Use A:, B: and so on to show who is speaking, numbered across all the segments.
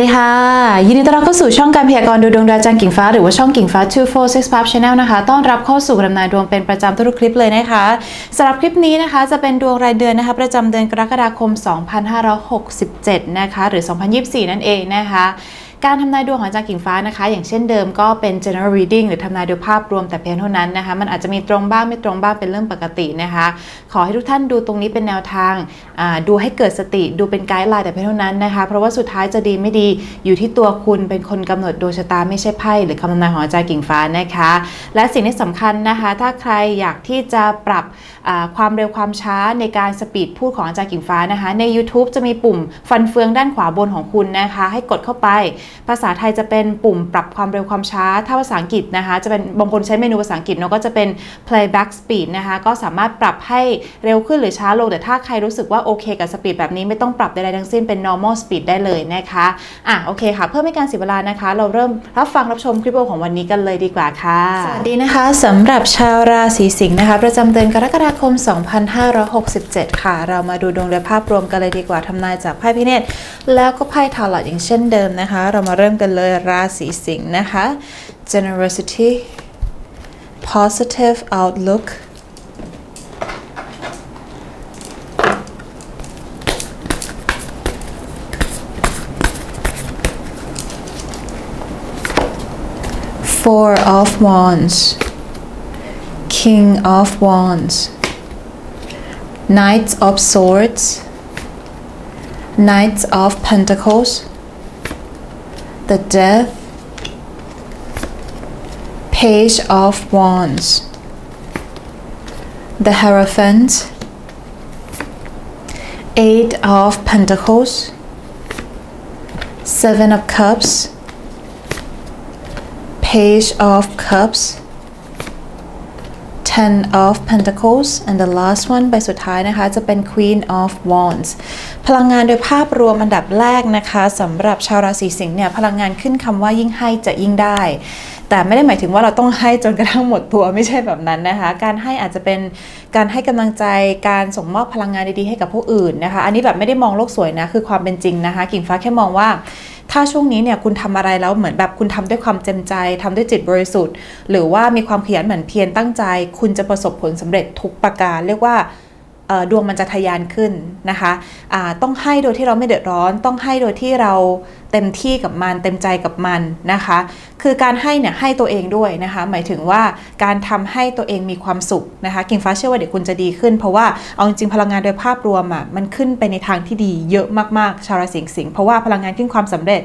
A: ดีค่ะ ยินดีต้อนรับเข้าสู่ช่องการพยากรณ์ดูดวงดาวจันทร์กิ่งฟ้าหรือว่าช่องกิ่งฟ้า 246 Pub Channel นะคะ ต้อนรับเข้าสู่การำนานดวงเป็นประจำทุกคลิปเลยนะคะสำหรับคลิปนี้นะคะจะเป็นดวงรายเดือนนะคะประจำเดือนกรกฎาคม 2567 นะคะ หรือ 2024 นั่นเองนะคะ การทำนายดวงของอาจารย์กิ่งฟ้านะคะ อย่างเช่นเดิมก็เป็น general reading หรือทำนายโดยภาพรวมแต่เพียงเท่านั้นนะคะ มันอาจจะมีตรงบ้างไม่ตรงบ้างเป็นเรื่องปกตินะคะ ขอให้ทุกท่านดูตรงนี้เป็นแนวทางดูให้เกิดสติดูเป็นไกด์ไลน์แต่เพียงเท่านั้นนะคะ เพราะว่าสุดท้ายจะดีไม่ดีอยู่ที่ตัวคุณเป็นคนกำหนดดวงชะตาไม่ใช่ไพ่หรือคำทำนายของอาจารย์กิ่งฟ้านะคะ และสิ่งที่สำคัญนะคะ ถ้าใครอยากที่จะปรับความเร็วความช้าในการสปีดพูดของอาจารย์กิ่งฟ้านะคะ ใน YouTube จะมีปุ่มฟันเฟืองด้านขวาบนของคุณนะคะ ให้กดเข้าไปภาษาไทยจะเป็นปุ่มปรับความเร็วความช้า ถ้าภาษาอังกฤษนะคะ จะเป็นบางคนใช้เมนูภาษาอังกฤษเนาะก็จะเป็น playback speed นะคะ ก็สามารถปรับให้เร็วขึ้นหรือช้าลง แต่ถ้าใครรู้สึกว่าโอเคกับสปีดแบบนี้ไม่ต้องปรับใดๆทั้งสิ้นเป็น normal speed ได้เลยนะคะอะโอเคค่ะ เพื่อไม่การเสียเวลานะคะ เราเริ่มรับฟังรับชมคลิปวิดีโอของวันนี้กันเลยดีกว่าค่ะ สวัสดีนะคะสำหรับชาวราศีสิงห์นะคะ ประจำเดือนกรกฎาคม 2567 ค่ะ เรามาดูดวงโดยภาพรวมกันเลยดีกว่าทำนายจากไพ่พิเนตแล้วก็ไพ่ทาร์ลอตอย่างเช่นเดิมนะคะเรามาเริ่มกันเลยราศีสิงห์นะคะ generosity positive outlook Four of Wands, King of Wands, Knights of Swords, Knights of Pentacles, the Death, Page of Wands, the Hierophant, Eight of Pentacles, Seven of Cups, Page of Cups Ten of Pentacles and the last one ใบสุดท้ายนะคะ จะเป็น Queen of Wands พลังงานโดยภาพรวมอันดับแรกนะคะสำหรับชาวราศีสิงห์เนี่ยพลังงานขึ้นคำว่ายิ่งให้จะยิ่งได้ แต่ไม่ได้หมายถึงว่าเราต้องให้จนกระทั่งหมดตัวไม่ใช่แบบนั้นนะคะ การให้อาจจะเป็นการให้กำลังใจการส่งมอบพลังงานดีๆให้กับผู้อื่นนะคะ อันนี้แบบไม่ได้มองโลกสวยนะคือความเป็นจริงนะคะ กิ่งฟ้าแค่มองว่า ถ้าช่วงนี้เนี่ยคุณทำอะไรแล้วเหมือนแบบคุณทำด้วยความเต็มใจทำด้วยจิตบริสุทธิ์ หรือว่ามีความขยันหมั่นเพียรตั้งใจ คุณจะประสบผลสำเร็จทุกประการ เรียกว่า ดวงมันจะทะยานขึ้นนะคะอ่าต้องให้โดยที่เราไม่เดือดร้อน ต้องให้โดยที่เราเต็มที่กับมัน เต็มใจกับมันนะคะ คือการให้เนี่ยให้ตัวเองด้วยนะคะ หมายถึงว่าการทำให้ตัวเองมีความสุขนะคะกิ่งฟ้าเชื่อว่าเดี๋ยวคุณจะดีขึ้น เพราะว่าเอาจริงๆพลังงานโดยภาพรวมอะมันขึ้นไปในทางที่ดีเยอะมากๆชาวราศีสิงห์เพราะว่าพลังงานขึ้นความสำเร็จ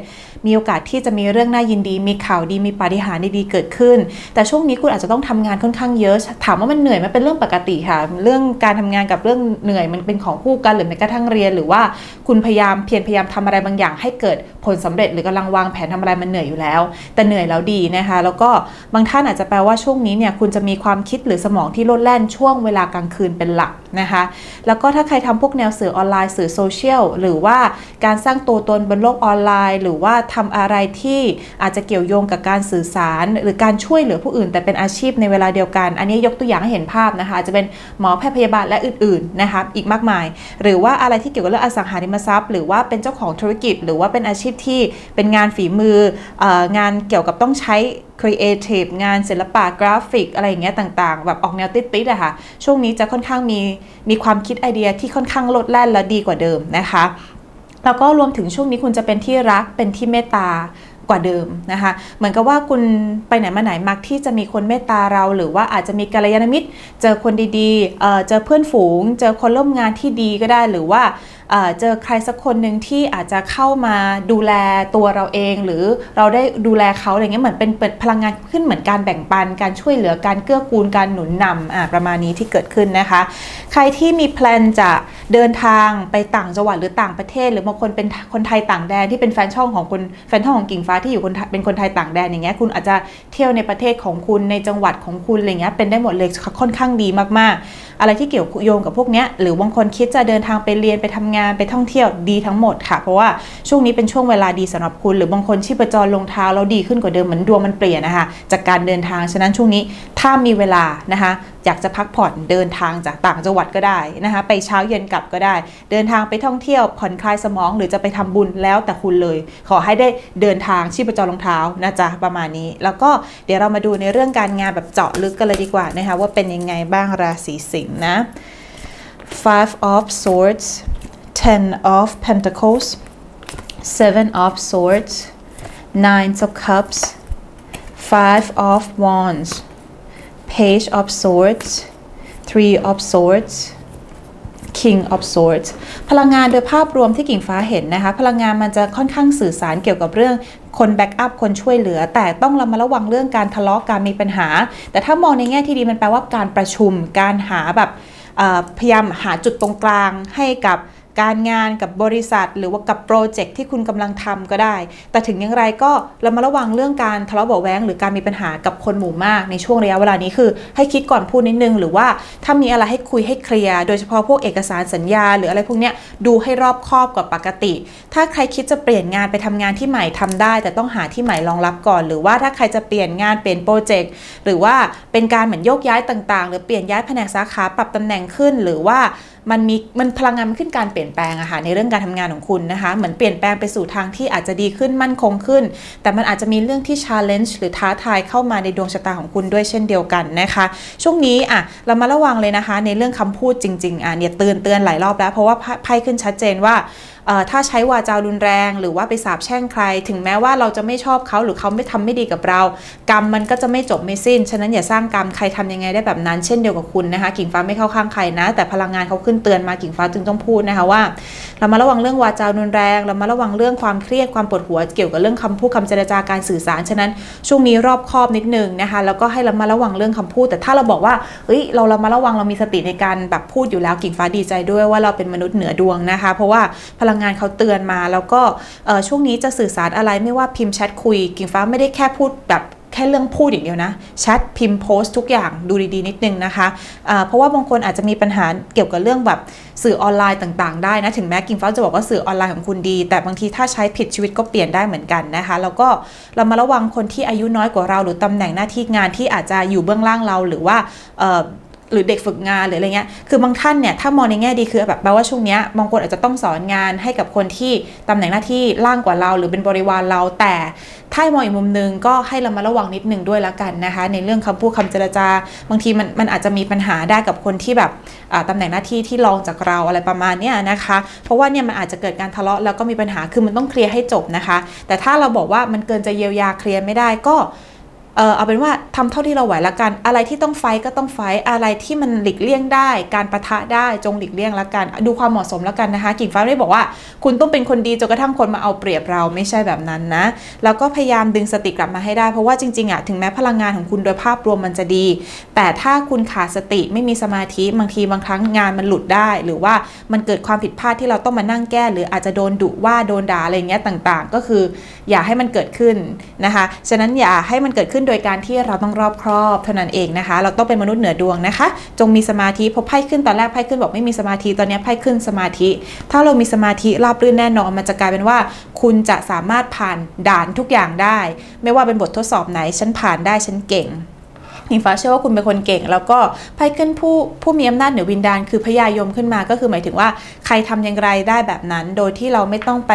A: มีโอกาสที่จะมีเรื่องน่ายินดี มีข่าวดีมีปาฏิหาริย์ดีเกิดขึ้น แต่ช่วงนี้คุณอาจจะต้องทำงานค่อนข้างเยอะ ถามว่ามันเหนื่อยไหมันเป็นเรื่องปกติค่ะ เรื่องการทำงานกับเรื่องเหนื่อยมันเป็นของคู่กันหรือแม้กระทั่งเรียน หรือว่าคุณพยายามเพียรพยายามทำอะไรบางอย่าง ให้เกิดผลสำเร็จหรือกำลังวางแผนทำอะไรมันเหนื่อยอยู่แล้ว แต่เหนื่อยแล้วดีนะคะแล้วก็บางท่านอาจจะแปลว่าช่วงนี้เนี่ยคุณจะมีความคิดหรือสมองที่โลดแล่นช่วงเวลากลางคืนเป็นหลัก นะคะ แล้วก็ถ้าใครทำพวกแนวสื่อออนไลน์สื่อโซเชียลหรือว่าการสร้างตัวตนบนโลกออนไลน์ หรือว่าทำอะไรที่อาจจะเกี่ยวโยงกับการสื่อสาร หรือการช่วยเหลือผู้อื่น แต่เป็นอาชีพในเวลาเดียวกัน อันนี้ยกตัวอย่างให้เห็นภาพนะคะจะเป็นหมอแพทย์พยาบาลและอื่นๆนะคะอีกมากมาย หรือว่าอะไรที่เกี่ยวกับเรื่องอสังหาริมทรัพย์ หรือว่าเป็นเจ้าของธุรกิจ หรือว่าเป็นอาชีพที่เป็นงานฝีมืองานเกี่ยวกับต้องใช้ครีเอทีฟงานศิลปะกราฟิก อะไรอย่างเงี้ยต่างๆ แบบออกแนวติดๆอะค่ะ ช่วงนี้จะค่อนข้างมีมีความคิดไอเดียที่ค่อนข้างลดแล่นและดีกว่าเดิมนะคะแล้วก็รวมถึงช่วงนี้คุณจะเป็นที่รักเป็นที่เมตตา กว่าเดิมนะคะเหมือนกับว่าคุณไปไหนมาไหนมักที่จะมีคนเมตตาเรา หรือว่าอาจจะมีกัลยาณมิตร เจอคนดีๆเเจอเพื่อนฝูง เจอคนร่วมงานที่ดีก็ได้หรือว่าเจอใครสักคนหนึ่งที่อาจจะเข้ามาดูแลตัวเราเอง หรือเราได้ดูแลเขาอะไรเงี้ยเหมือนเป็นเปิดพลังงานขึ้นเหมือนการแบ่งปัน การช่วยเหลือการเกื้อกูลการหนุนนำประมาณนี้ที่เกิดขึ้นนะคะ ใครที่มีแพลนจะเดินทางไปต่างจังหวัดหรือต่างประเทศ หรือบางคนเป็นคนไทยต่างแดนที่เป็นแฟนช่องของคุณแฟนช่องของกิ่งฟ้าที่อยู่คนเป็นคนไทยต่างแดนอย่างเงี้ยคุณอาจจะเที่ยวในประเทศของคุณในจังหวัดของคุณอะไรเงี้ยเป็นได้หมดเลยค่อนข้างดีมากๆ อะไรที่เกี่ยวโยงกับพวกเนี้ยหรือบางคนคิดจะเดินทางไปเรียนไปทำงานไปท่องเที่ยวดีทั้งหมดค่ะ เพราะว่าช่วงนี้เป็นช่วงเวลาดีสำหรับคุณ หรือบางคนชีพจรลงเท้าแล้วดีขึ้นกว่าเดิมเหมือนดวงมันเปลี่ยนนะคะจากการเดินทางฉะนั้นช่วงนี้ถ้ามีเวลานะคะ อยากจะพักผ่อนเดินทางจากต่างจังหวัดก็ได้นะคะไปเช้าเย็นกลับก็ได้ เดินทางไปท่องเที่ยวผ่อนคลายสมองหรือจะไปทำบุญแล้วแต่คุณเลย ขอให้ได้เดินทางชีพจรรองเท้านะจ๊ะประมาณนี้ แล้วก็เดี๋ยวเรามาดูในเรื่องการงานแบบเจาะลึกกันเลยดีกว่านะคะว่าเป็นยังไงบ้างราศีสิงห์นะ five of swords ten of pentacles seven of swords nine of cups five of wands page of swords three of swords King of Swords พลังงานโดยภาพรวมที่กิ่งฟ้าเห็นนะคะ พลังงานมันจะค่อนข้างสื่อสารเกี่ยวกับเรื่องคนแบ็กอัพคนช่วยเหลือ แต่ต้องระมัดระวังเรื่องการทะเลาะการมีปัญหา แต่ถ้ามองในแง่ที่ดีมันแปลว่าการประชุมการหาแบบพยายามหาจุดตรงกลางให้กับ การงานกับบริษัท หรือว่ากับโปรเจกต์ที่คุณกำลังทำก็ได้ แต่ถึงอย่างไรก็เระมัดระวังเรื่องการทะเลาะเบาะแว้งหรือการมีปัญหากับคนหมู่มากในช่วงระยะเวลานี้คือ ให้คิดก่อนพูดนิดนึง หรือว่าถ้ามีอะไรให้คุยให้เคลียร์โดยเฉพาะพวกเอกสารสัญญา หรืออะไรพวกเนี้ยดูให้รอบคอบกว่าปกติ ถ้าใครคิดจะเปลี่ยนงานไปทำงานที่ใหม่ทำได้ แต่ต้องหาที่ใหม่รองรับก่อน หรือว่าถ้าใครจะเปลี่ยนงานเปลี่ยนโปรเจกต์หรือว่าเป็นการเหมือนโยกย้ายต่างๆ หรือเปลี่ยนย้ายแผนกสาขาปรับตำแหน่งขึ้น หรือว่า มันมีมันพลังงานมันขึ้นการเปลี่ยนแปลงอะค่ะในเรื่องการทำงานของคุณนะคะ เหมือนเปลี่ยนแปลงไปสู่ทางที่อาจจะดีขึ้นมั่นคงขึ้น แต่มันอาจจะมีเรื่องที่ challenge หรือท้าทายเข้ามาในดวงชะตาของคุณด้วยเช่นเดียวกันนะคะ ช่วงนี้อะเรามาระวังเลยนะคะ ในเรื่องคำพูดจริงๆอะเนี่ยเตือนเตือนหลายรอบแล้ว เพราะว่าไพ่ขึ้นชัดเจนว่า ถ้าใช้วาจารุนแรง หรือว่าไปสาปแช่งใคร ถึงแม้ว่าเราจะไม่ชอบเขาหรือเขาไม่ทำไม่ดีกับเรา กรรมมันก็จะไม่จบไม่สิ้น ฉะนั้นอย่าสร้างกรรมใครทำยังไงได้แบบนั้น เช่นเดียวกับคุณนะคะ กิ่งฟ้าไม่เข้าข้างใครนะ แต่พลังงานเขาขึ้นเตือนมากิ่งฟ้าจึงต้องพูดนะคะว่า เรามาระวังเรื่องวาจารุนแรงเรามาระวังเรื่องความเครียดความปวดหัวเกี่ยวกับเรื่องคำพูดคำเจรจาการสื่อสาร ฉะนั้นช่วงนี้รอบคอบนิดนึงนะคะ แล้วก็ให้เรามาระวังเรื่องคำพูด แต่ถ้าเราบอกว่าเฮ้ยเราเรามาระวังเรามีสติในการแบบพูดอยู่แล้วกิ่งฟ้าดีใจด้วยว่าเราเป็นมนุษย์เหนือดวงนะคะ เพราะว่าพลังงานเขาเตือนมา แล้วก็ช่วงนี้จะสื่อสารอะไรไม่ว่าพิมพ์แชทคุย กิ่งฟ้าไม่ได้แค่พูดแบบแค่เรื่องพูดอย่างเดียวนะแชทพิมพ์โพสต์ทุกอย่างดูดีๆ นิดนึงนะคะอ่าเพราะว่าบางคนอาจจะมีปัญหาเกี่ยวกับเรื่องแบบสื่อออนไลน์ต่างๆได้นะถึงแม้กิ่งฟ้าจะบอกว่าสื่อออนไลน์ของคุณดี แต่บางทีถ้าใช้ผิดชีวิตก็เปลี่ยนได้เหมือนกันนะคะแล้วก็เรามาระวังคนที่อายุน้อยกว่าเรา หรือตำแหน่งหน้าที่งานที่อาจจะอยู่เบื้องล่างเราหรือว่า หรือเด็กฝึกงานหรืออะไรเงี้ย คือบางท่านเนี่ยถ้ามองในแง่ดีคือแบบแปลว่าช่วงเนี้ยบางคนอาจจะต้องสอนงานให้กับคนที่ตำแหน่งหน้าที่ล่างกว่าเรา หรือเป็นบริวารเรา แต่ถ้ามองอีกมุมหนึงก็ให้เรามาระวังนิดนึงด้วยละกันนะคะ ในเรื่องคำพูดคำเจรจา บางทีมันมันอาจจะมีปัญหาได้กับคนที่แบบอ่าตำแหน่งหน้าที่ที่รองจากเราอะไรประมาณเนี้ยนะคะ เพราะว่าเนี่ยมันอาจจะเกิดการทะเลาะแล้วก็มีปัญหาคือมันต้องเคลียร์ให้จบนะคะ แต่ถ้าเราบอกว่ามันเกินจะเยียวยาเคลียร์ไม่ได้ก็ เออเอาเป็นว่าทำเท่าที่เราไหวละกัน อะไรที่ต้องไฟก็ต้องไฟอะไรที่มันหลีกเลี่ยงได้ การประทะได้จงหลีกเลี่ยงละกัน ดูความเหมาะสมละกันนะคะ กิ่งฟ้าไม่ได้บอกว่า คุณต้องเป็นคนดีจนกระทั่งคนมาเอาเปรียบเราไม่ใช่แบบนั้นนะ แล้วก็พยายามดึงสติกลับมาให้ได้ เพราะว่าจริงๆอะถึงแม้พลังงานของคุณโดยภาพรวมมันจะดี แต่ถ้าคุณขาดสติไม่มีสมาธิบางทีบางครั้งงานมันหลุดได้ หรือว่ามันเกิดความผิดพลาดที่เราต้องมานั่งแก้ หรืออาจจะโดนดุว่าโดนด่าอะไรเงี้ยต่างๆ ก็คือ อย่าให้มันเกิดขึ้นนะคะฉะนั้นอย่าให้มันเกิดขึ้นโดยการที่เราต้องรอบครอบเท่านั้นเองนะคะ เราต้องเป็นมนุษย์เหนือดวงนะคะ จงมีสมาธิพอไพ่ขึ้นตอนแรกไพ่ขึ้นบอกไม่มีสมาธิตอนนี้ไพ่ขึ้นสมาธิ ถ้าเรามีสมาธิราบรื่นแน่นอนมันจะกลายเป็นว่า คุณจะสามารถผ่านด่านทุกอย่างได้ ไม่ว่าเป็นบททดสอบไหนฉันผ่านได้ฉันเก่ง หิงฟ้าเชื่อว่าคุณเป็นคนเก่ง แล้วก็ไพ่ขึ้นผู้ผู้มีอำนาจเหนือวินดาลคือพญายมขึ้นมา ก็คือหมายถึงว่าใครทำอย่างไรได้แบบนั้น โดยที่เราไม่ต้องไป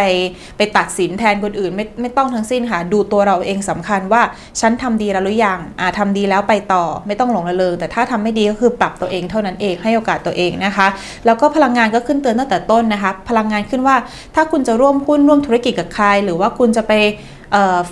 A: ไปตัดสินแทนคนอื่น ไม่ไม่ต้องทั้งสิ้นค่ะ ดูตัวเราเองสำคัญว่าฉันทำดีแล้วหรือยังอ่าทำดีแล้วไปต่อไม่ต้องหลงระเริงแต่ถ้าทำไม่ดีก็คือปรับตัวเองเท่านั้นเองให้โอกาสตัวเองนะคะ แล้วก็พลังงานก็ขึ้นเตือนตั้งแต่ต้นนะคะ พลังงานขึ้นว่าถ้าคุณจะร่วมหุ้นร่วมธุรกิจกับใคร หรือว่าคุณจะไป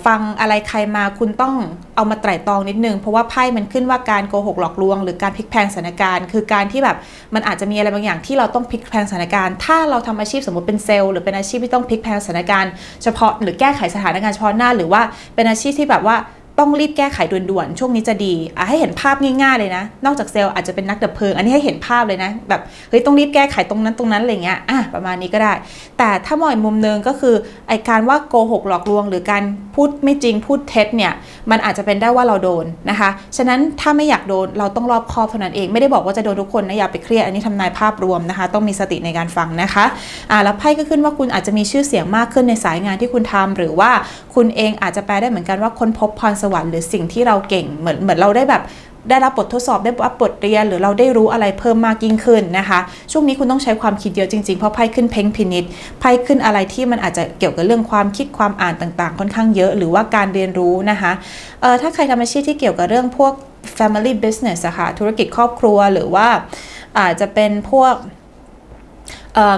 A: ฟังอะไรใครมาคุณต้องเอามาไตร่ตรองนิดนึง เพราะว่าไพ่มันขึ้นว่าการโกหกหลอกลวง หรือการพลิกแพลงสถานการณ์ คือการที่แบบมันอาจจะมีอะไรบางอย่างที่เราต้องพลิกแพลงสถานการณ์ ถ้าเราทำอาชีพสมมติเป็นเซลล์หรือเป็นอาชีพที่ต้องพลิกแพลงสถานการณ์เฉพาะหรือแก้ไขสถานการณ์เฉพาะหน้า หรือว่าเป็นอาชีพที่แบบว่า ต้องรีบแก้ไขด่วนๆ ช่วงนี้จะดีอะให้เห็นภาพง่ายๆเลยนะ นอกจากเซลล์อาจจะเป็นนักดับเพลิง อันนี้ให้เห็นภาพเลยนะ แบบเฮ้ยต้องรีบแก้ไขตรงนั้นตรงนั้นอะไรเงี้ยอะประมาณนี้ก็ได้ แต่ถ้ามองอีกมุมนึงก็คือไอการว่าโกหกหลอกลวง หรือการพูดไม่จริงพูดเท็จเนี่ยมันอาจจะเป็นได้ว่าเราโดนนะคะฉะนั้นถ้าไม่อยากโดนเราต้องรอบคอบเท่านั้นเองไม่ได้บอกว่าจะโดนทุกคนนะอย่าไปเครียดอันนี้ทำนายภาพรวมนะคะ ต้องมีสติในการฟังนะคะอ่าแล้วไพ่ก็ขึ้นว่าคุณอาจจะมีชื่อเสียงมากขึ้นในสายงานที่คุณทำหรือว่าคุณเองอาจจะแปลได้เหมือนกันว่าคนพบพรสวรรค์หรือสิ่งที่เราเก่งเหมือนเหมือนเราได้แบบได้รับบททดสอบได้รับบทเรียน หรือเราได้รู้อะไรเพิ่มมากยิ่งขึ้นนะคะ ช่วงนี้คุณต้องใช้ความคิดเยอะจริงๆ เพราะไพ่ขึ้นเพ่งพินิษไพ่ขึ้นอะไรที่มันอาจจะเกี่ยวกับเรื่องความคิดความอ่านต่างๆ ค่อนข้างเยอะ หรือว่าการเรียนรู้นะคะเอ่อถ้าใครทำอาชีพที่เกี่ยวกับเรื่องพวก family business อะค่ะธุรกิจครอบครัวหรือว่าอาจจะเป็นพวก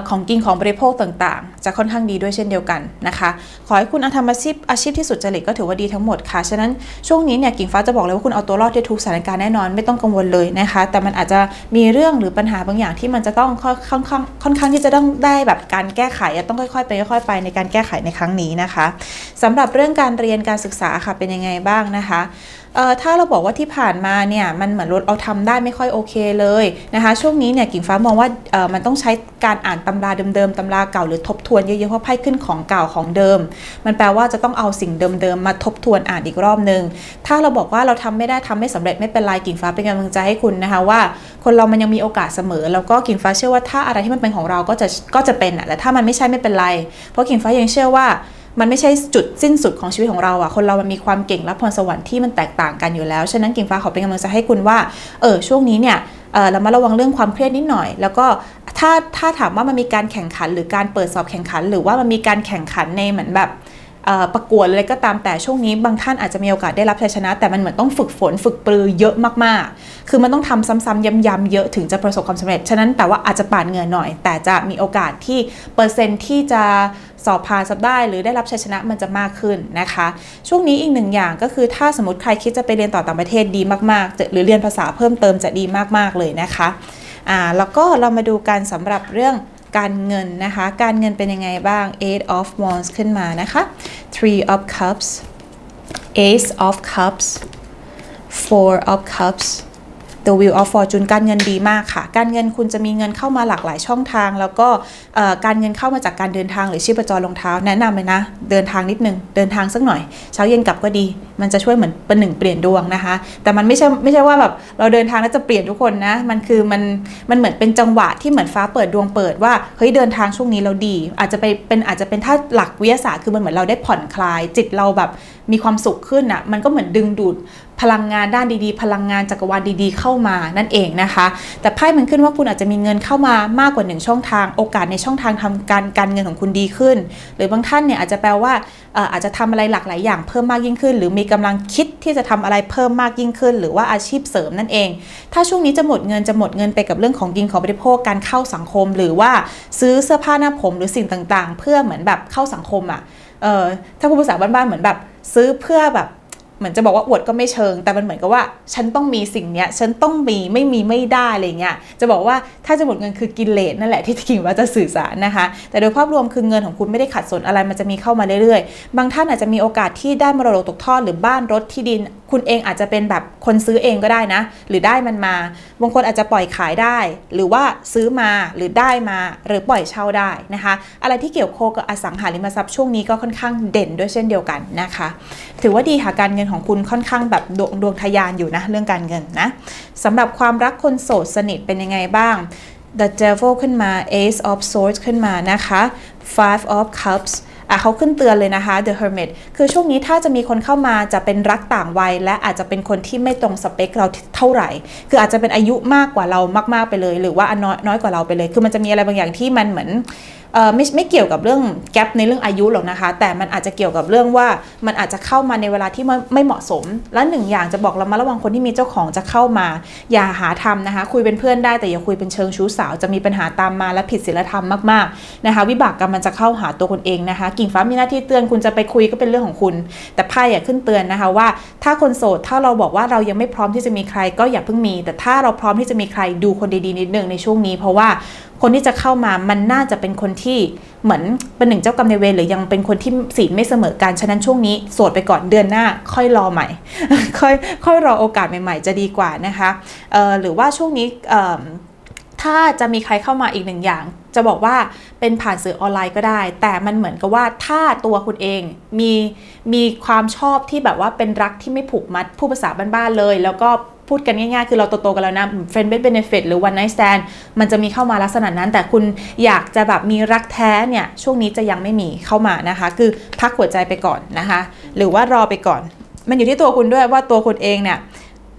A: ของกินของบริโภคต่างๆ จะค่อนข้างดีด้วยเช่นเดียวกันนะคะ ขอให้คุณทำอาชีพอาชีพที่สุดจริตก็ถือว่าดีทั้งหมดค่ะ ฉะนั้นช่วงนี้เนี่ยกิ่งฟ้าจะบอกเลยว่าคุณเอาตัวรอดได้ทุกสถานการณ์แน่นอนไม่ต้องกังวลเลยนะคะ แต่มันอาจจะมีเรื่องหรือปัญหาบางอย่างที่มันจะต้องค่อนข้างค่อนข้างที่จะต้องได้แบบการแก้ไขต้องค่อยๆไปค่อยๆไปในการแก้ไขในครั้งนี้นะคะสำหรับเรื่องการเรียนการศึกษาค่ะเป็นยังไงบ้างนะคะ เอ่อถ้าเราบอกว่าที่ผ่านมาเนี่ยมันเหมือนเราทำได้ไม่ค่อยโอเคเลยนะคะช่วงนี้เนี่ยกิ่งฟ้ามองว่าเอ่อมันต้องใช้การอ่านตำราเดิมๆตำราเก่าหรือทบทวนเยอะๆเพราะไพ่ขึ้นของเก่าของเดิม มันแปลว่าจะต้องเอาสิ่งเดิมๆมาทบทวนอ่านอีกรอบนึงถ้าเราบอกว่าเราทำไม่ได้ทำไม่สำเร็จไม่เป็นไรกิ่งฟ้าเป็นกำลังใจให้คุณนะคะว่า คนเรามันยังมีโอกาสเสมอ แล้วก็กิ่งฟ้าเชื่อว่าถ้าอะไรที่มันเป็นของเราก็จะก็จะเป็นอะแต่ถ้ามันไม่ใช่ไม่เป็นไร เพราะกิ่งฟ้ายังเชื่อว่า มันไม่ใช่จุดสิ้นสุดของชีวิตของเราอะคนเรามันมีความเก่งและพรสวรรค์ที่มันแตกต่างกันอยู่แล้ว ฉะนั้นกิ่งฟ้าขอเป็นกำลังใจให้คุณว่า เออช่วงนี้เนี่ยเออเรามาระวังเรื่องความเครียดนิดหน่อย แล้วก็ถ้าถ้าถามว่ามันมีการแข่งขันหรือการเปิดสอบแข่งขัน หรือว่ามันมีการแข่งขันในเหมือนแบบ ประกวดอะไรก็ตามแต่ช่วงนี้บางท่านอาจจะมีโอกาสได้รับชัยชนะ แต่มันเหมือนต้องฝึกฝนฝึกปรือเยอะมากๆ คือมันต้องทำซ้ำๆย้ำๆเยอะถึงจะประสบความสำเร็จ ฉะนั้นแต่ว่าอาจจะปาดเหงื่อหน่อย แต่จะมีโอกาสที่เปอร์เซ็นต์ที่จะสอบผ่านสอบได้ หรือได้รับชัยชนะมันจะมากขึ้นนะคะ ช่วงนี้อีกหนึ่งอย่างก็คือถ้าสมมติใครคิดจะไปเรียนต่อต่างประเทศดีมากๆจะหรือเรียนภาษาเพิ่มเติมจะดีมากๆเลยนะคะอ่าแล้วก็เรามาดูกันสำหรับเรื่อง การเงินนะคะ การเงินเป็นยังไงบ้าง eight of wands ขึ้นมานะคะ three of cups ace of cups four of cups The Wheel of Fortune การเงินดีมากค่ะ การเงินคุณจะมีเงินเข้ามาหลากหลายช่องทาง แล้วก็การเงินเข้ามาจากการเดินทางหรือชีพจรรองเท้า แนะนำเลยนะ เดินทางนิดนึง เดินทางสักหน่อย เช้าเย็นกลับก็ดี มันจะช่วยเหมือนเป็นหนึ่งเปลี่ยนดวงนะคะ แต่มันไม่ใช่ไม่ใช่ว่าแบบเราเดินทางแล้วจะเปลี่ยนทุกคนนะ มันคือมันมันเหมือนเป็นจังหวะที่เหมือนฟ้าเปิดดวงเปิดว่าเฮ้ยเดินทางช่วงนี้เราดี อาจจะไปเป็นอาจจะเป็นถ้าหลักวิทยาศาสตร์คือมันเหมือนเราได้ผ่อนคลายจิตเราแบบมีความสุขขึ้นอะมันก็เหมือนดึงดูด พลังงานด้านดีๆ พลังงานจักรวาลดีๆ เข้ามานั่นเองนะคะ แต่ไพ่มันขึ้นว่าคุณอาจจะมีเงินเข้ามามากกว่าหนึ่งช่องทาง โอกาสในช่องทางทำการการเงินของคุณดีขึ้น หรือบางท่านเนี่ยอาจจะแปลว่าอาจจะทำอะไรหลากหลายอย่างเพิ่มมากยิ่งขึ้น หรือมีกำลังคิดที่จะทำอะไรเพิ่มมากยิ่งขึ้น หรือว่าอาชีพเสริมนั่นเอง ถ้าช่วงนี้จะหมดเงินจะหมดเงินไปกับเรื่องของกินของบริโภคการเข้าสังคม หรือว่าซื้อเสื้อผ้าหน้าผมหรือสิ่งต่างๆ เพื่อเหมือนแบบเข้าสังคมอะเออถ้าพูดภาษาบ้านๆเหมือนแบบซื้อเพื่อแบบ เหมือนจะบอกว่าอวดก็ไม่เชิง แต่มันเหมือนกับว่า ฉันต้องมีสิ่งเนี้ยฉันต้องมีไม่มีไม่ได้อะไรเงี้ยจะบอกว่าถ้าจะหมดเงินคือกินเลสนั่นแหละที่กิ่งว่าจะสื่อสารนะคะ แต่โดยภาพรวมคือเงินของคุณไม่ได้ขัดสนอะไรมันจะมีเข้ามาเรื่อยๆ บางท่านอาจจะมีโอกาสที่ได้มรดกตกทอดหรือบ้านรถที่ดิน คุณเองอาจจะเป็นแบบคนซื้อเองก็ได้นะ หรือได้มันมา บางคนอาจจะปล่อยขายได้ หรือว่าซื้อมาหรือได้มา หรือปล่อยเช่าได้นะคะ อะไรที่เกี่ยวโคกับอสังหาริมทรัพย์ช่วงนี้ก็ค่อนข้างเด่นด้วยเช่นเดียวกันนะคะ ถือว่าดีค่ะการเงินของคุณค่อนข้างแบบดวงดวงทะยานอยู่นะเรื่องการเงินนะสำหรับความรักคนโสดสนิทเป็นยังไงบ้าง The Devil ขึ้นมา Ace of Swords ขึ้นมานะคะ Five of Cups อะเขาขึ้นเตือนเลยนะคะ The Hermit คือช่วงนี้ถ้าจะมีคนเข้ามาจะเป็นรักต่างวัย และอาจจะเป็นคนที่ไม่ตรงสเปคเราเท่าไหร่ คืออาจจะเป็นอายุมากกว่าเรามาก ๆ ไปเลย หรือว่าน้อยน้อยกว่าเราไปเลย คือมันจะมีอะไรบางอย่างที่มันเหมือน ไม่ไม่เกี่ยวกับเรื่องแกลบในเรื่องอายุหรอกนะคะ แต่มันอาจจะเกี่ยวกับเรื่องว่ามันอาจจะเข้ามาในเวลาที่ไม่ไม่เหมาะสม และหนึ่งอย่างจะบอกเรามาระวังคนที่มีเจ้าของจะเข้ามา อย่าหาทำนะคะ คุยเป็นเพื่อนได้แต่อย่าคุยเป็นเชิงชู้สาวจะมีปัญหาตามมาและผิดศีลธรรมมากๆนะคะ วิบากกรรมมันจะเข้าหาตัวคุณเองนะคะ กิ่งฟ้ามีหน้าที่เตือนคุณจะไปคุยก็เป็นเรื่องของคุณ แต่ไพ่อยาขึ้นเตือนนะคะว่า ถ้าคนโสดถ้าเราบอกว่าเรายังไม่พร้อมที่จะมีใครก็อย่าเพิ่งมี แต่ถ้าเราพร้อมที่จะมีใครดูคนดีๆนิดนึงในช่วงนี้ เพราะว่า คนที่จะเข้ามามันน่าจะเป็นคนที่เหมือนเป็นหนึ่งเจ้ากรรมในายเวรหรือยังเป็นคนที่ศีลไม่เสมอกันฉะนั้นช่วงนี้โสดไปก่อนเดือนหน้า ค่อยรอใหม่ ค่อยค่อยรอโอกาสใหม่ ๆ จะดีกว่านะคะหรือว่าช่วงนี้ถ้าจะมีใครเข้ามาอีกหนึ่งอย่าง จะบอกว่าเป็นผ่านสื่อออนไลน์ก็ได้ แต่มันเหมือนกับว่าถ้าตัวคุณเองมีมีความชอบที่แบบว่าเป็นรักที่ไม่ผูกมัดผู้ภาษาบ้านๆเลย แล้วก็ พูดกันง่ายๆ คือเราโตๆกันแล้วนะ friend with benefit หรือ one night stand มันจะมีเข้ามาลักษณะนั้น แต่คุณอยากจะแบบมีรักแท้เนี่ย ช่วงนี้จะยังไม่มีเข้ามานะคะ คือพักหัวใจไปก่อนนะคะ หรือว่ารอไปก่อน มันอยู่ที่ตัวคุณด้วยว่าตัวคุณเองเนี่ย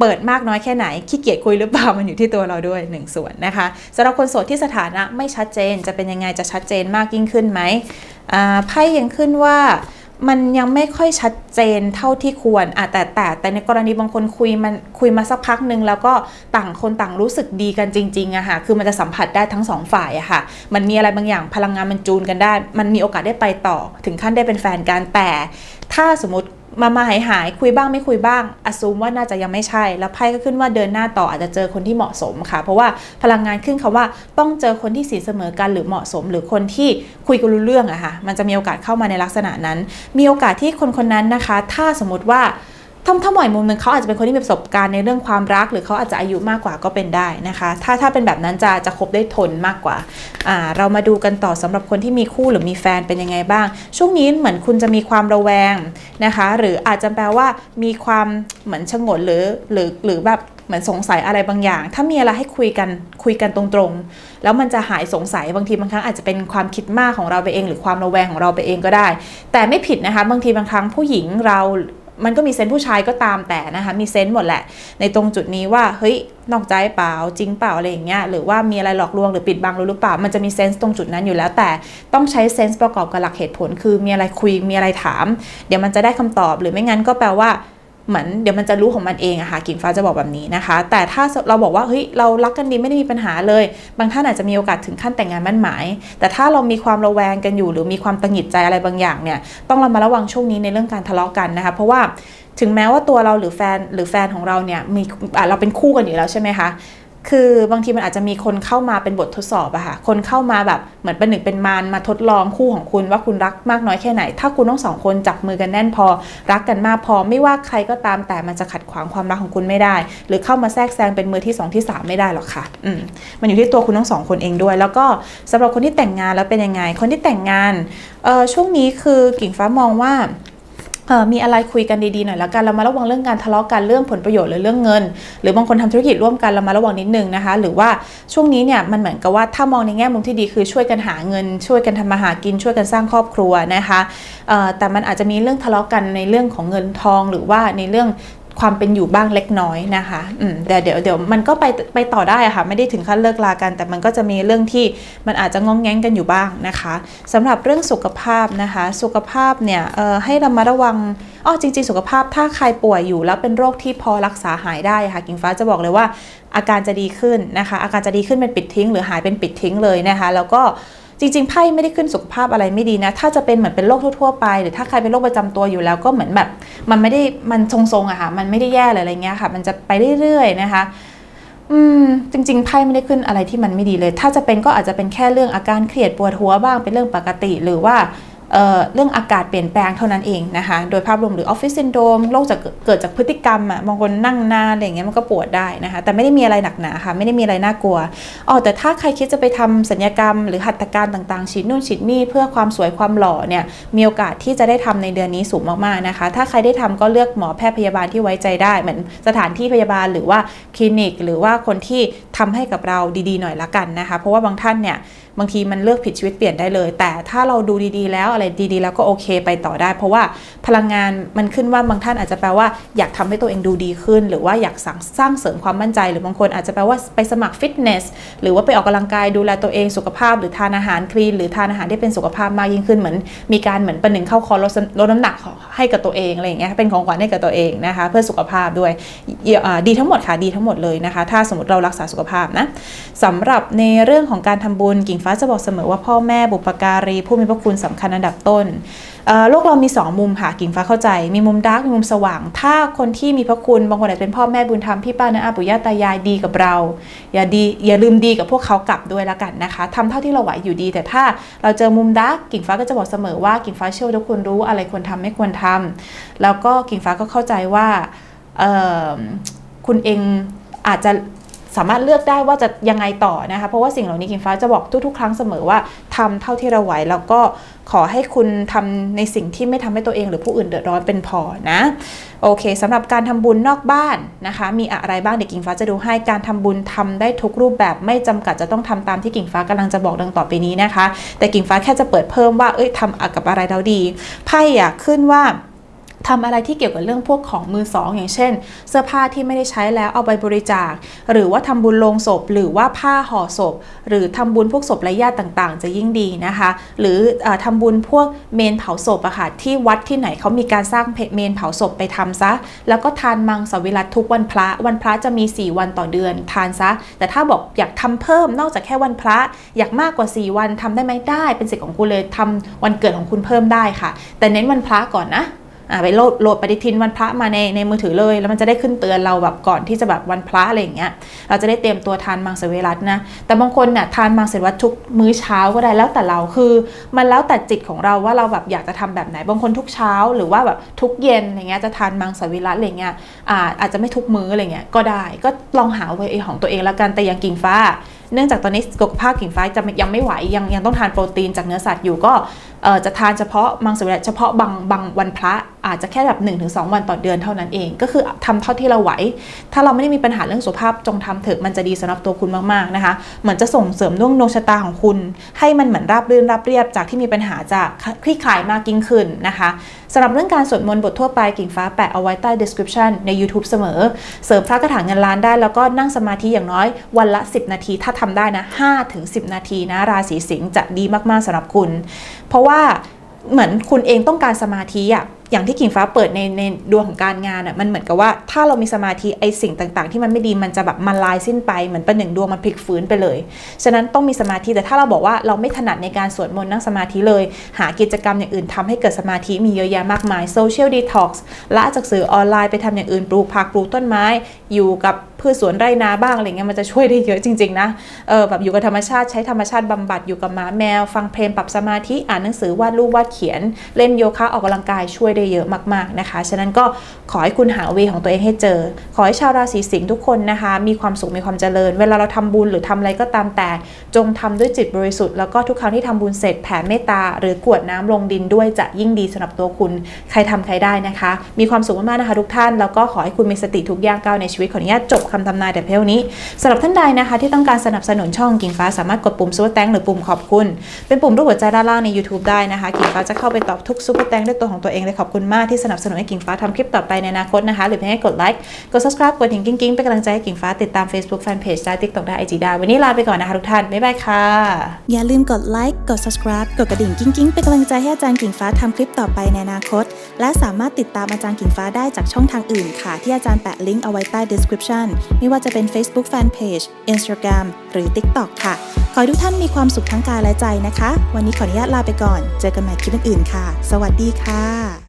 A: เปิดมากน้อยแค่ไหนขี้เกียจคุยหรือเปล่ามันอยู่ที่ตัวเราด้วยหนึ่งส่วนนะคะสำหรับคนโสดที่สถานะไม่ชัดเจนจะเป็นยังไงจะชัดเจนมากยิ่งขึ้นไหมไพ่ยังขึ้นว่า มันยังไม่ค่อยชัดเจนเท่าที่ควรอะแต่แต่แต่ในกรณีบางคนคุยมันคุยมาสักพักหนึ่งแล้วก็ต่างคนต่างรู้สึกดีกันจริงๆอะค่ะคือมันจะสัมผัสได้ทั้งสองฝ่ายอะค่ะ มันมีอะไรบางอย่างพลังงานมันจูนกันได้ มันมีโอกาสได้ไปต่อ ถึงขั้นได้เป็นแฟนกันแต่ ถ้าสมมติ มามาหายหายคุยบ้างไม่คุยบ้างอ s ซูมว่าน่าจะยังไม่ใช่ แล้วไพ่ก็ขึ้นว่าเดินหน้าต่ออาจจะเจอคนที่เหมาะสมค่ะ เพราะว่าพลังงานขึ้นคาว่าต้องเจอคนที่สีเสมอกันหรือเหมาะสม หรือคนที่คุยกันรู้เรื่องอะค่ะมันจะมีโอกาสเข้ามาในลักษณะนั้น มีโอกาสที่คนคนนั้นนะคะ ถ้าสมมติว่า ถ้าถ้าหมอยมุมหนึ่งเขาอาจจะเป็นคนที่มีประสบการณ์ในเรื่องความรัก หรือเขาอาจจะอายุมากกว่าก็เป็นได้นะคะ ถ้าถ้าเป็นแบบนั้นจะจะคบได้ทนมากกว่าอ่า เรามาดูกันต่อสำหรับคนที่มีคู่หรือมีแฟนเป็นยังไงบ้าง ช่วงนี้เหมือนคุณจะมีความระแวงนะคะ หรืออาจจะแปลว่ามีความเหมือนชงนหรือหรือหรือแบบเหมือนสงสัยอะไรบางอย่าง ถ้ามีอะไรให้คุยกันคุยกันตรงๆ แล้วมันจะหายสงสัยบางทีบางครั้งอาจจะเป็นความคิดมากของเราไปเอง หรือความระแวงของเราไปเองก็ได้ แต่ไม่ผิดนะคะ บางทีบางครั้งผู้หญิงเรา มันก็มีเซนต์ผู้ชายก็ตามแต่นะคะมีเซนต์หมดแหละ ในตรงจุดนี้ว่าเฮ้ยนอกใจเปล่าจริงเปล่าอะไรอย่างเงี้ยหรือว่ามีอะไรหลอกลวงหรือปิดบังรู้หรือเปล่า มันจะมีเซนส์ตรงจุดนั้นอยู่แล้ว แต่ต้องใช้เซนส์ประกอบกับหลักเหตุผล คือมีอะไรคุยมีอะไรถาม เดี๋ยวมันจะได้คำตอบหรือไม่งั้นก็แปลว่า เหมือนเดี๋ยวมันจะรู้ของมันเองอะค่ะกิ่งฟ้าจะบอกแบบนี้นะคะ แต่ถ้าเราบอกว่าเฮ้ยเรารักกันดีไม่ได้มีปัญหาเลย บางท่านอาจจะมีโอกาสถึงขั้นแต่งงานมั่นหมาย แต่ถ้าเรามีความระแวงกันอยู่ หรือมีความตังหิดใจอะไรบางอย่างเนี่ยต้องเรามาระวังช่วงนี้ในเรื่องการทะเลาะกันนะคะ เพราะว่าถึงแม้ว่าตัวเราหรือแฟนหรือแฟนของเราเนี่ยมีเราเป็นคู่กันอยู่แล้วใช่ไหมคะ คือบางทีมันอาจจะมีคนเข้ามาเป็นบททดสอบอะค่ะ คนเข้ามาแบบเหมือนเป็นหนึ่งเป็นมารมาทดลองคู่ของคุณว่าคุณรักมากน้อยแค่ไหน ถ้าคุณทั้งสองคนจับมือกันแน่นพอ รักกันมากพอไม่ว่าใครก็ตามแต่มันจะขัดขวางความรักของคุณไม่ได้ หรือเข้ามาแทรกแซงเป็นมือที่สองที่สามไม่ได้หรอกค่ะอืมมันอยู่ที่ตัวคุณทั้งสองคนเองด้วย แล้วก็สำหรับคนที่แต่งงานแล้วเป็นยังไง คนที่แต่งงานเอ่อช่วงนี้คือกิ่งฟ้ามองว่า มีอะไรคุยกันดีๆหน่อยแล้วกันเรามาระวังเรื่องการทะเลาะกันเรื่องผลประโยชน์หรือเรื่องเงิน หรือบางคนทำธุรกิจร่วมกันเรามาระวังนิดนึงนะคะ หรือว่าช่วงนี้เนี่ยมันเหมือนกับว่าถ้ามองในแง่มุมที่ดีคือช่วยกันหาเงิน ช่วยกันทำมาหากินช่วยกันสร้างครอบครัวนะคะออแต่มันอาจจะมีเรื่องทะเลาะกันในเรื่องของเงินทอง หรือว่าในเรื่อง ความเป็นอยู่บ้างเล็กน้อยนะคะอืมแต่เดี๋ยวเดี๋ยวมันก็ไปไปต่อได้ค่ะ ไม่ได้ถึงขั้นเลิกลากัน แต่มันก็จะมีเรื่องที่มันอาจจะงองแงงกันอยู่บ้างนะคะสำหรับเรื่องสุขภาพนะคะ สุขภาพเนี่ยเอ่อให้เรามาระวังอ้อจริง ๆ สุขภาพถ้าใครป่วยอยู่ แล้วเป็นโรคที่พอรักษาหายได้ค่ะกิ่งฟ้าจะบอกเลยว่าอาการจะดีขึ้นนะคะ อาการจะดีขึ้นเป็นปิดทิ้ง หรือหายเป็นปิดทิ้งเลยนะคะ แล้วก็ จริงๆไพ่ไม่ได้ขึ้นสุขภาพอะไรไม่ดีนะ ถ้าจะเป็นเหมือนเป็นโรคทั่วๆไป หรือถ้าใครเป็นโรคประจำตัวอยู่แล้วก็เหมือนแบบ มันไม่ได้มันทรงๆอะค่ะ มันไม่ได้แย่เลยอะไรเงี้ยค่ะ มันจะไปเรื่อยๆนะคะอืมจริงๆไพ่ไม่ได้ขึ้นอะไรที่มันไม่ดีเลย ถ้าจะเป็นก็อาจจะเป็นแค่เรื่องอาการเครียดปวดหัวบ้างเป็นเรื่องปกติ หรือว่า เเรื่องอากาศเปลี่ยนแปลงเท่านั้นเองนะคะ โดยภาพรวมหรือออฟฟิศซินโดรมโรคจากเกิดจากพฤติกรรมอะบางคนนั่งนานอะไรเงี้ยมันก็ปวดได้นะคะ แต่ไม่ได้มีอะไรหนักหนาค่ะ ไม่ได้มีอะไรน่ากลัวอ๋อแต่ถ้าใครคิดจะไปทำสัญญกรรม หรือหัตถการต่างๆฉีดนู่นฉีดนี่เพื่อความสวยความหล่อเนี่ยมีโอกาสที่จะได้ทำในเดือนนี้สูงมากๆนะคะ ถ้าใครได้ทำก็เลือกหมอแพทย์พยาบาลที่ไว้ใจได้เหมือนสถานที่พยาบาลหรือว่าคลินิก หรือว่าคนที่ทำให้กับเราดีๆหน่อยละกันนะคะ เพราะว่าบางท่านเนี่ย บางทีมันเลือกผิดชีวิตเปลี่ยนได้เลย แต่ถ้าเราดูดีๆ แล้วอะไรดีๆ แล้วก็โอเคไปต่อได้ เพราะว่าพลังงานมันขึ้นว่าบางท่านอาจจะแปลว่าอยากทำให้ตัวเองดูดีขึ้น หรือว่าอยากสร้างสร้างเสริมความมั่นใจ หรือบางคนอาจจะแปลว่าไปสมัครฟิตเนสหรือว่าไปออกกำลังกายดูแลตัวเองสุขภาพ หรือทานอาหารคลีนหรือทานอาหารที่เป็นสุขภาพมากยิ่งขึ้นเหมือน มีการเหมือนประหนึ่งเข้าคอร์สลดลดน้ำหนักให้กับตัวเองอะไรอย่างเงี้ยเป็นของขวัญให้กับตัวเองนะคะเพื่อสุขภาพด้วยดีทั้งหมดค่ะดีทั้งหมดเลยนะคะ ถ้าสมมติเรารักษาสุขภาพนะสำหรับในเรื่องของการทำบุญกิ่งฟ้าจะบอกเสมอว่าพ่อแม่บุปการี ผู้มีพระคุณสำคัญอันดับต้นโลกเรามี 2 มุมค่ะกิ่งฟ้าเข้าใจ มีมุมดาร์กมีมุมสว่าง ถ้าคนที่มีพระคุณบางคนอาจจะเป็นพ่อแม่บุญธรรมพี่ป้าน้าอาปู่ย่าตายายดีกับเรา อย่าดีอย่าลืมดีกับพวกเขากลับด้วยละกันนะคะทำเท่าที่เราไหวอยู่ดี แต่ถ้าเราเจอมุมดาร์กกิ่งฟ้าก็จะบอกเสมอว่ากิ่งฟ้าเชื่อทุกคนรู้อะไรควรทำไม่ควรทำแล้วก็กิ่งฟ้าก็เข้าใจว่าคุณเองอาจจะ สามารถเลือกได้ว่าจะยังไงต่อนะคะ เพราะว่าสิ่งเหล่านี้กิ่งฟ้าจะบอกทุกๆ ครั้งเสมอว่าทำเท่าที่เราไหวแล้วก็ขอให้คุณทำในสิ่งที่ไม่ทำให้ตัวเอง หรือผู้อื่นเดือดร้อนเป็นพอนะโอเคสำหรับการทำบุญนอกบ้านนะคะ มีอะไรบ้างเดี๋ยวกิ่งฟ้าจะดูให้การทำบุญทำได้ทุกรูปแบบไม่จำกัดจะต้องทำตามที่กิ่งฟ้ากำลังจะบอกดังต่อไปนี้นะคะ แต่กิ่งฟ้าแค่จะเปิดเพิ่มว่าเอ้ยทำกับอะไรแล้วดีไพ่อยากขึ้นว่า ทำอะไรที่เกี่ยวกับเรื่องพวกของมือสองอย่างเช่น เสื้อผ้าที่ไม่ได้ใช้แล้วเอาไปบริจาค หรือว่าทำบุญโลงศพ หรือว่าผ้าห่อศพ หรือทำบุญพวกศพไร้ญาติต่างๆ จะยิ่งดีนะคะ หรือออทำบุญพวกเมนเผาศพอะค่ะที่วัดที่ไหนเขามีการสร้างเมนเผาศพไปทำซะ แล้วก็ทานมังสวิรัตทุกวันพระ วันพระจะมี 4 วันต่อเดือนทานซะ แต่ถ้าบอกอยากทำเพิ่มนอกจากแค่วันพระ อยากมากกว่า 4 วันทำได้ไหมได้ เป็นสิทธิ์ของคุณเลยทำวันเกิดของคุณเพิ่มได้ค่ะ แต่เน้นวันพระก่อนนะ ไปโหลดโหลดปฏิทินวันพระมาในในมือถือเลย แล้วมันจะได้ขึ้นเตือนเราแบบก่อนที่จะแบบวันพระอะไรอย่างเงี้ยเราจะได้เตรียมตัวทานมังสวิรัตนะ แต่บางคนเนี่ยทานมังสวิรัตทุกมื้อเช้าก็ได้แล้วแต่เราคือ มันแล้วแต่จิตของเราว่าเราแบบอยากจะทำแบบไหนบางคนทุกเช้าหรือว่าแบบทุกเย็นอะไรเงี้ยจะทานมังสวิรัตอะไรเงี้ยอ่าอาจจะไม่ทุกมื้ออะไรเงี้ยก็ได้ก็ลองหาเวของตัวเองแล้วกันแต่อย่างกิ่งฟ้า เนื่องจากตอนนี้สุขภาพกิ่งฟ้าจะยังไม่ไหวยังยังต้องทานโปรตีนจากเนื้อสัตว์อยู่ก็จะทานเฉพาะมังสวิรัตเฉพาะบางบางวันพระอาจจะแค่แบบ 1-2 วันต่อเดือนเท่านั้นเอง ก็คือทำเท่าที่เราไหว ถ้าเราไม่ได้มีปัญหาเรื่องสุขภาพจงทำเถอะมันจะดีสำหรับตัวคุณมากๆนะคะเหมือนจะส่งเสริมดวงดวงชะตาของคุณ ให้มันเหมือนราบรื่นราบเรียบจากที่มีปัญหาจะคลี่คลายมากยิ่งขึ้นนะคะสำหรับเรื่องการสวดมนต์บททั่วไปกิ่งฟ้าแปะเอาไว้ใต้ description ใน YouTube เสมอ เสริมพระคาถางเงินล้านได้แล้วก็นั่งสมาธิอย่างน้อยวันละ 10 นาทีถ้าทำได้นะ5ถึง10 นาทีนะ ราศีสิงห์จะดีมากๆสำหรับคุณ เพราะว่าเหมือนคุณเองต้องการสมาธิอะ อย่างที่กิ่งฟ้าเปิดในในดวงของการงานอะมันเหมือนกับว่าถ้าเรามีสมาธิไอสิ่งต่าง ๆ ที่มันไม่ดีมันจะแบบมันลายสิ้นไปเหมือนเป็นหนึ่งดวงมันพลิกฟื้นไปเลย ฉะนั้นต้องมีสมาธิแต่ถ้าเราบอกว่าเราไม่ถนัดในการสวดมนต์นั่งสมาธิเลย หากิจกรรมอย่างอื่นทำให้เกิดสมาธิมีเยอะแยะมากมายโซเชียลดีท็อกซ์ละจากสื่อออนไลน์ไปทำอย่างอื่นปลูกผักปลูกต้นไม้ อยู่กับพืชสวนไร่นาบ้างอะไรเงี้ยมันจะช่วยได้เยอะจริง ๆ นะเออแบบอยู่กับธรรมชาติใช้ธรรมชาติบำบัดอยู่กับหมาแมว ฟังเพลงปรับสมาธิอ่านหนังสือวาดรูปวาดเขียน เล่นโยคะออกกำลังกายช่วยได้เยอะมากๆนะคะ ฉะนั้นก็ขอให้คุณหาเวของตัวเองให้เจอ ขอให้ชาวราศีสิงห์ทุกคนนะคะ มีความสุขมีความเจริญ เวลาเราทำบุญหรือทำอะไรก็ตามแต่ จงทำด้วยจิตบริสุทธิ์แล้วก็ทุกครั้งที่ทำบุญเสร็จแผ่เมตตา หรือกวดน้ำลงดินด้วยจะยิ่งดีสำหรับตัวคุณ ใครทำใครได้นะคะ มีความสุขมากๆนะคะทุกท่านแล้วก็ขอให้คุณมีสติทุกย่างก้าวในชีวิตขออนุญาตจบคำทำนายแต่เพียงนี้สำหรับท่านใดนะคะที่ต้องการสนับสนุนช่องกิ่งฟ้าสามารถกดปุ่มซูเปอร์แตงหรือปุ่มขอบคุณ เป็นปุ่มรูปหัวใจด้านล่างใน YouTube ได้นะคะกิ่งฟ้าจะเข้าไปตอบทุกซูเปอร์แตงด้วยตัวของตัวเองเลยขอบคุณมากที่สนับสนุนให้กิ่งฟ้าทำคลิปต่อไปในอนาคตนะคะ หรือเพียงแค่กดไลค์ กด subscribe กดดิ่งกิ้งๆเป็นกำลังใจให้กิ่งฟ้าติดตาม Facebook Fanpage ได้ TikTok ได้ IG ได้วันนี้ลาไปก่อนนะคะทุกท่าน บ๊ายบายค่ะ
B: อย่าลืมกดไลค์ กด subscribe กดกระดิ่งกิ้งๆเป็นกำลังใจให้อาจารย์กิ่งฟ้าทำคลิปต่อไปในอนาคต และสามารถติดตามอาจารย์กิ่งฟ้าได้จากช่องทางอื่นค่ะ ที่อาจารย์แปะลิงก์เอาไว้ใต้ description ไม่ว่าจะเป็น Facebook Fanpage Instagram หรือ TikTok ค่ะ ขอให้ทุกท่านมีความสุขทั้งกายและใจนะคะ วันนี้ขออนุญาตลาไปก่อน เจอกันใหม่คลิปอื่นๆค่ะ สวัสดีค่ะ